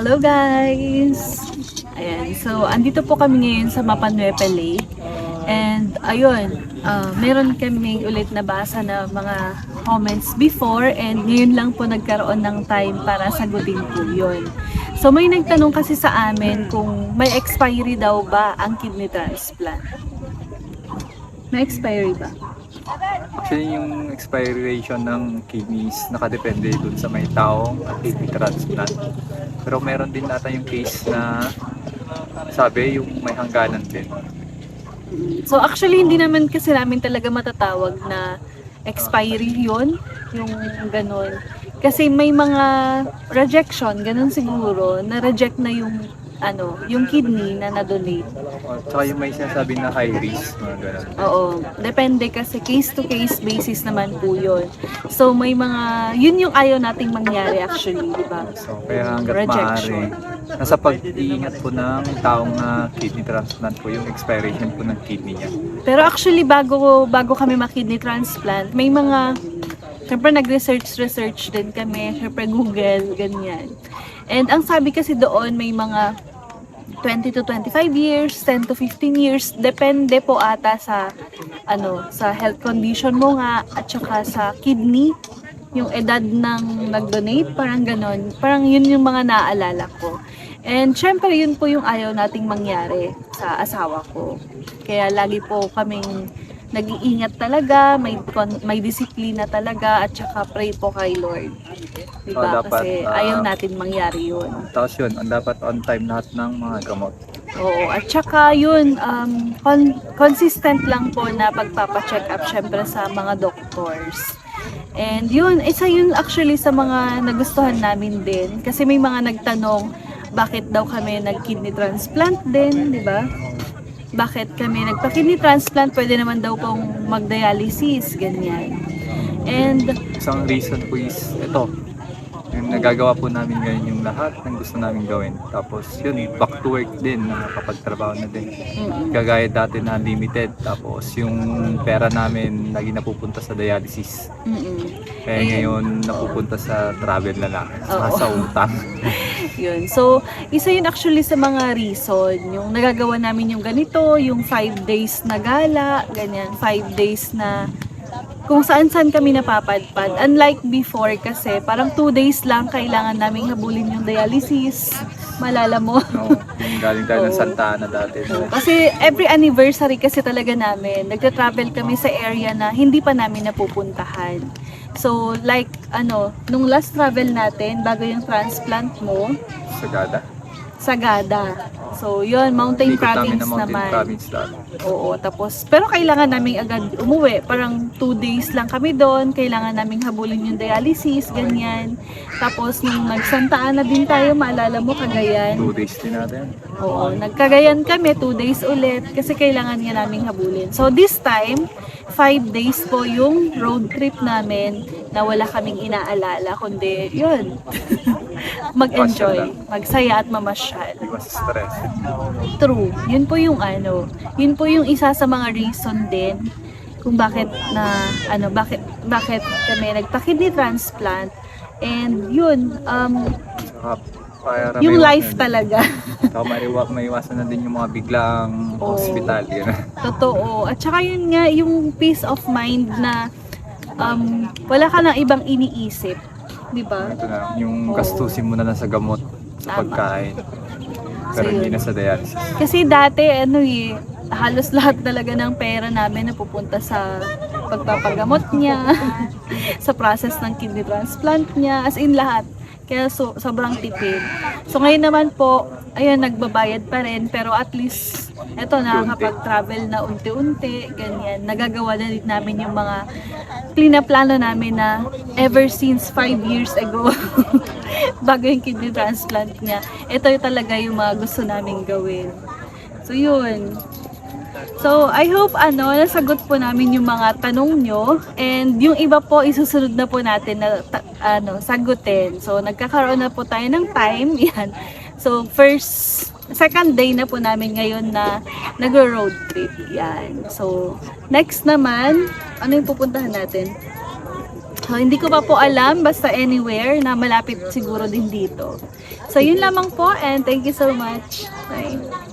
Hello guys! Ayan, so andito po kami ngayon sa Mapanuepe Lake. And ayun, ah, meron kami ulit nabasa na mga comments before and ngayon lang po nagkaroon ng time para sagutin po yun. So may nagtanong kasi sa amin kung may expiry daw ba ang kidney transplant. May expiry ba? Actually, yung expiration ng kidneys nakadepende dun sa may taong at kidney transplant. Pero meron din nata yung case na sabi yung may hangganan din. So actually hindi naman kasi namin talaga matatawag na expiry yun, yung ganun. Kasi may mga rejection, ganun siguro, na reject na yung ano, yung kidney na na-donate. O, Tsaka yung may sinasabi na high risk, mga ganun. Oo, depende kasi case to case basis naman po yun. So may mga, yun yung ayaw nating mangyari actually, di ba? So, kaya hanggat Rejection. maaari, nasa pag-iingat po ng taong na kidney transplant po yung expiration po ng kidney niya. Pero actually bago bago kami ma-kidney transplant, may mga syempre nag-research research din kami, syempre Google, ganyan. And ang sabi kasi doon may mga 20 to 25 years, 10 to 15 years, depende po ata sa ano, sa health condition mo nga at saka sa kidney, yung edad ng nag-donate, parang ganon. Parang yun yung mga naaalala ko. And syempre yun po yung ayaw nating mangyari sa asawa ko. Kaya lagi po kaming nag-iingat talaga, may may disiplina talaga at saka pray po kay Lord. Diba? Oh, dapat, Kasi ah, ayaw natin mangyari yun. Tapos yun, ang dapat on time lahat ng mga gamot. Oo, at saka yun, um, con- consistent lang po na pagpapacheck up syempre sa mga doctors. And yun, isa yun actually sa mga nagustuhan namin din. Kasi may mga nagtanong, bakit daw kami nag-kidney transplant din, di ba? Bakit kami nagpa-kidney transplant, pwede naman daw pong mag-dialysis, ganyan. And Isang reason po is ito. Nagagawa po namin ngayon yung lahat ng gusto namin gawin. Tapos yun, back to work din, nakakapagtrabaho na din. mm, Kagaya dati na limited. Tapos yung pera namin lagi napupunta sa dialysis. mm, Kaya ngayon napupunta sa travel na lang. Oo. sa utang. Yun. So, isa yun actually sa mga reason. Yung nagagawa namin yung ganito, yung 5 days na gala, ganyan, 5 days na kung saan-saan kami napapadpad. Unlike before kasi, parang 2 days lang kailangan naming habulin yung dialysis. Malala mo. no, yung galing tayo ng Oo. Santa Ana dati. Kasi every anniversary kasi talaga namin, nagta-travel kami sa area na hindi pa namin napupuntahan. So, like, ano, nung last travel natin, bago yung transplant mo, Sagada. Sagada. So, yun, Mountain Ikot namin Province ng Mountain naman. Province. Oo, tapos, pero kailangan namin agad umuwi. Parang two days lang kami doon. Kailangan namin habulin yung dialysis, ganyan. Tapos, nung nagsantaan na din tayo, maalala mo, Cagayan. Two days din natin. Oo, nagkagayan kami, two days ulit, kasi kailangan nga namin habulin. So, this time, five days po yung road trip namin na wala kaming inaalala, kundi, yun, mag-enjoy, magsaya at mamasyal. Iwas stress. True. Yun po yung ano, yun po yung isa sa mga reason din kung bakit na ano bakit bakit kami nagpa-kidney transplant and yun um para yung life din. talaga Saka maiwa, maiwasan na din yung mga biglang Oo. hospital. Yun. totoo at saka yun nga yung peace of mind na um wala ka nang ibang iniisip di ba Ito na, yung gastusin mo na lang sa gamot, sa Tama. pagkain. Pero So, hindi na sa dialysis. Kasi dati, ano eh, halos lahat talaga ng pera namin napupunta sa pagpapagamot niya, sa process ng kidney transplant niya, as in lahat. Kaya so, sobrang tipid. So ngayon naman po, ayun, nagbabayad pa rin, pero at least, eto, nakakapag-travel na unti-unti, ganyan. Nagagawa na din namin yung mga plano namin na ever since 5 years ago, bago yung kidney transplant niya, ito yung talaga yung mga gusto namin gawin. So, yun. So, I hope ano, nasagot po namin yung mga tanong nyo. And yung iba po, isusunod na po natin na ano, sagutin. So, nagkakaroon na po tayo ng time. Yan. So, first, second day na po namin ngayon na nag-road trip. Yan. So, next naman, ano yung pupuntahan natin? So, hindi ko pa po alam, basta anywhere na malapit siguro din dito. So, yun lamang po and thank you so much. Bye.